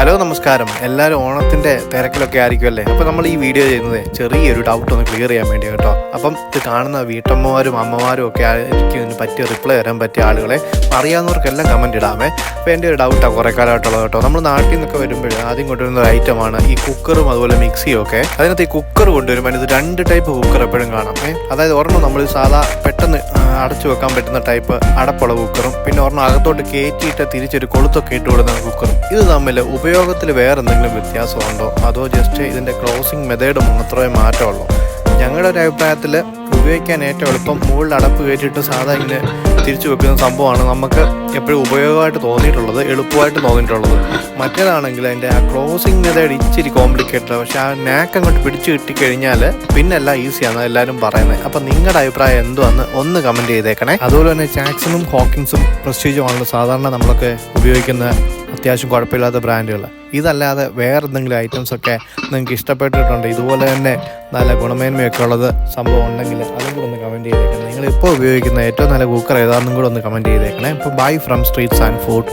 Hello നമസ്കാരം. എല്ലാവരും ഓണത്തിന്റെ തിരക്കിലൊക്കെ ആയിരിക്കുമല്ലേ? അപ്പോൾ നമ്മൾ ഈ വീഡിയോ ചെയ്യുന്നത് ചെറിയൊരു ഡൗട്ട് ഒന്ന് ക്ലിയർ ചെയ്യാൻ വേണ്ടി കേട്ടോ. അപ്പം ഇത് കാണുന്ന വീട്ടമ്മമാരും അമ്മമാരും ഒക്കെ ആയിരിക്കും ഇതിന് പറ്റിയ റിപ്ലൈ തരാൻ പറ്റിയ ആളുകളെ അറിയാവുന്നവർക്കെല്ലാം കമന്റ് ഇടാമേ. അപ്പോൾ എന്റെ ഒരു ഡൗട്ടാണ് കുറേ കാലമായിട്ടുള്ളത് കേട്ടോ. നമ്മൾ നാട്ടിൽ നിന്നൊക്കെ വരുമ്പോൾ ആദ്യം കൊണ്ടുവരുന്ന ഒരു ഐറ്റമാണ് ഈ കുക്കറും അതുപോലെ മിക്സിയും ഒക്കെ. അതിനകത്ത് ഈ കുക്കർ കൊണ്ടുവരുമ്പോൾ ഇത് രണ്ട് ടൈപ്പ് കുക്കർ എപ്പോഴും കാണാം. അതായത് ഒരെണ്ണം നമ്മൾ സാധാ പെട്ടെന്ന് അടച്ചു വെക്കാൻ പറ്റുന്ന ടൈപ്പ് അടപ്പുള്ള കുക്കറും പിന്നെ ഒരെണ്ണം അകത്തോട്ട് കയറ്റിയിട്ട് തിരിച്ചൊരു കൊളുത്തൊക്കെ ഇട്ട് കൊടുക്കുന്ന കുക്കറും ഇത് തമ്മിൽ ഉപയോഗത്തിൽ വേറെ എന്തെങ്കിലും വ്യത്യാസമുണ്ടോ? അതോ ജസ്റ്റ് ഇതിന്റെ ക്ലോസിങ് മെത്തേഡ് മാത്രമേ മാറ്റമുള്ളൂ? ഞങ്ങളുടെ ഒരു അഭിപ്രായത്തിൽ ഉപയോഗിക്കാൻ ഏറ്റവും എളുപ്പം മുകളിൽ അടപ്പ് കയറ്റിയിട്ട് സാധാ ഇങ്ങനെ തിരിച്ചു വെക്കുന്ന സംഭവമാണ് നമുക്ക് എപ്പോഴും ഉപയോഗമായിട്ട് തോന്നിയിട്ടുള്ളത് എളുപ്പമായിട്ട് തോന്നിയിട്ടുള്ളത്. മറ്റേതാണെങ്കിൽ അതിന്റെ ആ ക്ലോസിങ് മെത്തേഡ് ഇച്ചിരി കോംപ്ലിക്കേറ്റഡ് പക്ഷെ ആ നാക്ക് അങ്ങോട്ട് പിടിച്ചു കിട്ടിക്കഴിഞ്ഞാൽ പിന്നെ എല്ലാം ഈസിയാണ് എല്ലാവരും പറയുന്നത്. അപ്പം നിങ്ങളുടെ അഭിപ്രായം എന്തുവാന്ന് ഒന്ന് കമന്റ് ചെയ്തേക്കണേ. അതുപോലെ തന്നെ ചാക്സിനും ഹോക്കിങ്സും പ്രസ്റ്റീജുമാണല്ലോ സാധാരണ നമ്മളൊക്കെ ഉപയോഗിക്കുന്ന അത്യാവശ്യം കുഴപ്പമില്ലാത്ത ബ്രാൻഡുകൾ ഇതല്ലാതെ വേറെ എന്തെങ്കിലും ഐറ്റംസ് ഒക്കെ നിങ്ങൾക്ക് ഇഷ്ടപ്പെട്ടിട്ടുണ്ട്. ഇതുപോലെ തന്നെ നല്ല ഗുണമേന്മയൊക്കെ ഉള്ളത് സംഭവം ഉണ്ടെങ്കിൽ അതും കൂടെ ഒന്ന് കമന്റ് ചെയ്തേക്കണം. നിങ്ങൾ ഇപ്പോൾ ഉപയോഗിക്കുന്ന ഏറ്റവും നല്ല കുക്കർ ഏതാണെന്നും കൂടെ ഒന്ന് കമന്റ് ചെയ്തേക്കണേ. ഇപ്പോൾ bye from streets and food